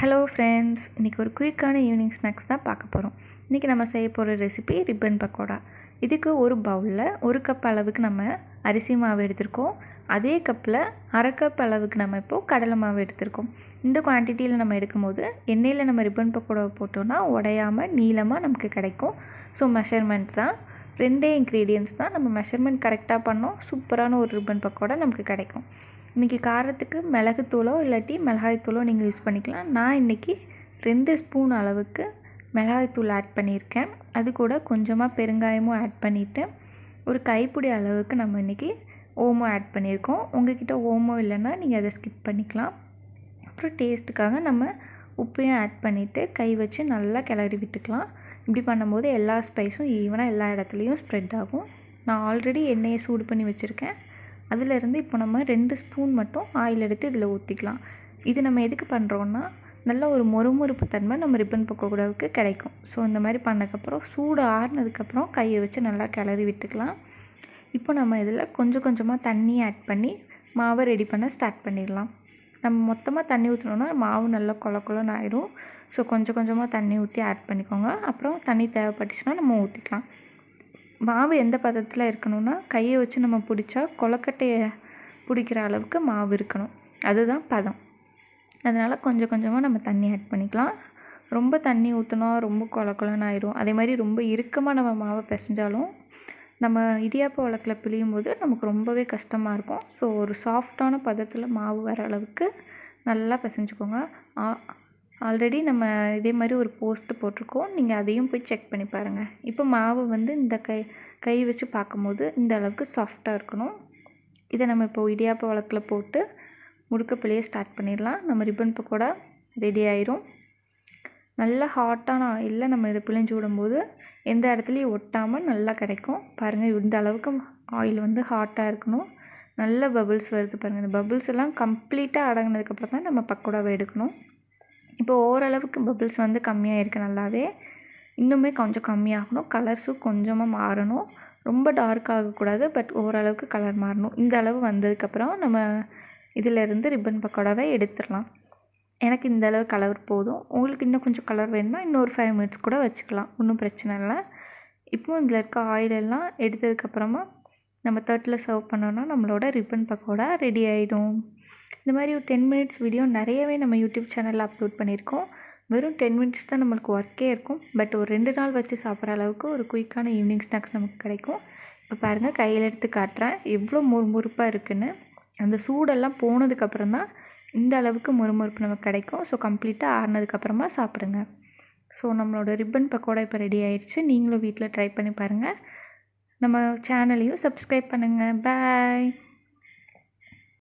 Hello friends இன்றைக்கி ஒரு குயிக்கான evening snacks தான் பார்க்க போகிறோம் இன்றைக்கி நம்ம செய்ய போகிற ரெசிபி ரிப்பன் பக்கோடா இதுக்கு ஒரு பவுலில் ஒரு கப் அளவுக்கு நம்ம அரிசி மாவு எடுத்திருக்கோம். அதே கப்பில் அரை கப் அளவுக்கு நம்ம இப்போது கடலை மாவு எடுத்திருக்கோம். இந்த குவான்டிட்டியில் நம்ம எடுக்கும்போது எண்ணெயில் நம்ம ரிப்பன் பக்கோடாவை போட்டோன்னா உடையாமல் நீளமாக நமக்கு கிடைக்கும். ஸோ மெஷர்மெண்ட் தான். ரெண்டே இன்க்ரீடியன்ஸ் தான் நம்ம மெஷர்மெண்ட் கரெக்டாக பண்ணோம். சூப்பரான ஒரு ரிப்பன் பக்கோடா நமக்கு கிடைக்கும். இன்றைக்கி காரத்துக்கு மிளகுத்தூளோ இல்லாட்டி மிளகாய்த்தூளோ நீங்கள் யூஸ் பண்ணிக்கலாம். நான் இன்றைக்கி ரெண்டு ஸ்பூன் அளவுக்கு மிளகாய்த்தூள் ஆட் பண்ணியிருக்கேன். அது கூட கொஞ்சமாக பெருங்காயமும் ஆட் பண்ணிவிட்டு ஒரு கைப்பிடி அளவுக்கு நம்ம இன்றைக்கி ஓமோ ஆட் பண்ணியிருக்கோம். உங்ககிட்ட ஓமோ இல்லைன்னா நீங்கள் அதை ஸ்கிப் பண்ணிக்கலாம். அப்புறம் டேஸ்ட்டுக்காக நம்ம உப்பையும் ஆட் பண்ணிவிட்டு கை வச்சு நல்லா கிளறி விட்டுக்கலாம். இப்படி பண்ணும்போது எல்லா ஸ்பைஸும் ஈவனாக எல்லா இடத்துலையும் ஸ்ப்ரெட் ஆகும். நான் ஆல்ரெடி எண்ணெயை சூடு பண்ணி வச்சுருக்கேன். அதிலேருந்து இப்போ நம்ம ரெண்டு ஸ்பூன் மட்டும் ஆயில் எடுத்து இதில் ஊற்றிக்கலாம் இது நம்ம எதுக்கு பண்ணுறோன்னா நல்ல ஒரு மொறுமொறுப்பு தன்மை நம்ம ரிப்பன் பக்கோடாவுக்கு கிடைக்கும். ஸோ இந்த மாதிரி பண்ணக்கப்புறம் சூடு ஆறுனதுக்கப்புறம் கையை வச்சு நல்லா கிளறி விட்டுக்கலாம். இப்போ நம்ம இதில் கொஞ்சம் கொஞ்சமாக தண்ணி ஆட் பண்ணி மாவை ரெடி பண்ண ஸ்டார்ட் பண்ணிடலாம். நம்ம மொத்தமாக தண்ணி ஊற்றினோன்னா மாவு நல்லா கொல கொலன்னு ஆயிடும் ஸோ கொஞ்சம் கொஞ்சமாக தண்ணி ஊற்றி ஆட் பண்ணிக்கோங்க. அப்புறம் தண்ணி தேவைப்பட்டுச்சுன்னா நம்ம ஊற்றிக்கலாம் மாவு எந்த பதத்தில் இருக்கணும்னா கையை வச்சு நம்ம பிடிச்சா கொலக்கட்டையை பிடிக்கிற அளவுக்கு மாவு இருக்கணும். அதுதான் பதம். அதனால் கொஞ்சம் கொஞ்சமாக நம்ம தண்ணி ஆட் பண்ணிக்கலாம். ரொம்ப தண்ணி ஊற்றினா ரொம்ப கொல கொலன்னு அதே மாதிரி ரொம்ப இறுக்கமாக நம்ம மாவை பிசைஞ்சாலும் நம்ம இடியாப்ப வழக்கில் பிழியும் போது நமக்கு ரொம்பவே கஷ்டமாக இருக்கும். ஸோ ஒரு சாஃப்டான பதத்தில் மாவு வர அளவுக்கு நல்லா பிசைஞ்சுக்கோங்க. ஆல்ரெடி நம்ம இதே மாதிரி ஒரு போஸ்ட் போட்டிருக்கோம். நீங்கள் அதையும் போய் செக் பண்ணி பாருங்கள் இப்போ மாவு வந்து இந்த கை கை வச்சு பார்க்கும்போது இந்த அளவுக்கு சாஃப்டாக இருக்கணும். இதை நம்ம இப்போ இடியாப்ப வழக்கில் போட்டு முடுக்க பிள்ளையே ஸ்டார்ட் பண்ணிடலாம். நம்ம ரிப்பன் பக்கோடா ரெடி ஆயிரும். நல்லா ஹாட்டான ஆயிலில் நம்ம இதை பிழிஞ்சு விடும்போது எந்த இடத்துலையும் ஒட்டாமல் நல்லா கிடைக்கும். பாருங்கள் இந்த அளவுக்கு ஆயில் வந்து ஹாட்டாக இருக்கணும். நல்ல பபுள்ஸ் வருது பாருங்கள் இந்த பபுள்ஸ் எல்லாம் கம்ப்ளீட்டாக அடங்கினதுக்கப்புறம் தான் நம்ம பக்கோடாவை எடுக்கணும். இப்போ ஓரளவுக்கு பபிள்ஸ் வந்து கம்மியாக இருக்குது நல்லாவே. இன்னுமே கொஞ்சம் கம்மியாகணும். கலர்ஸும் கொஞ்சமாக மாறணும். ரொம்ப டார்க் ஆகக்கூடாது பட் ஓரளவுக்கு கலர் மாறணும். இந்த அளவு வந்ததுக்கப்புறம் நம்ம இதிலேருந்து ரிப்பன் பக்கோடாவை எடுத்துடலாம். எனக்கு இந்த அளவு கலர் போதும். உங்களுக்கு இன்னும் கொஞ்சம் கலர் வேணும்னா இன்னொரு ஃபைவ் மினிட்ஸ் கூட வச்சுக்கலாம். ஒன்றும் பிரச்சனை இல்லை. இப்போ இதில் இருக்க ஆயில் எல்லாம் எடுத்ததுக்கப்புறமா நம்ம தட்டில் சர்வ் பண்ணோன்னா நம்மளோட ரிப்பன் பக்கோடா ரெடி ஆகிடும் இந்த மாதிரி ஒரு டென் மினிட்ஸ் வீடியோ நிறையவே நம்ம யூடியூப் சேனலில் அப்லோட் பண்ணியிருக்கோம். வெறும் டென் மினிட்ஸ் தான் நம்மளுக்கு ஒர்க்கே இருக்கும். பட் ஒரு ரெண்டு நாள் வச்சு சாப்பிட்ற அளவுக்கு ஒரு குயிக்கான ஈவினிங் ஸ்நாக்ஸ் நமக்கு கிடைக்கும். இப்போ பாருங்கள் கையில் எடுத்து காட்டுறேன். எவ்வளோ முறுமுறுப்பாக இருக்குன்னு. அந்த சூடெல்லாம் போனதுக்கப்புறம் தான் இந்த அளவுக்கு முறுமுறுப்பு நமக்கு கிடைக்கும். ஸோ கம்ப்ளீட்டாக ஆறுனதுக்கப்புறமா சாப்பிடுங்க. ஸோ நம்மளோட ரிப்பன் பக்கோடா இப்போ ரெடி ஆயிடுச்சு. நீங்களும் வீட்டில் ட்ரை பண்ணி பாருங்கள் நம்ம சேனலையும் சப்ஸ்கிரைப் பண்ணுங்கள் பாய்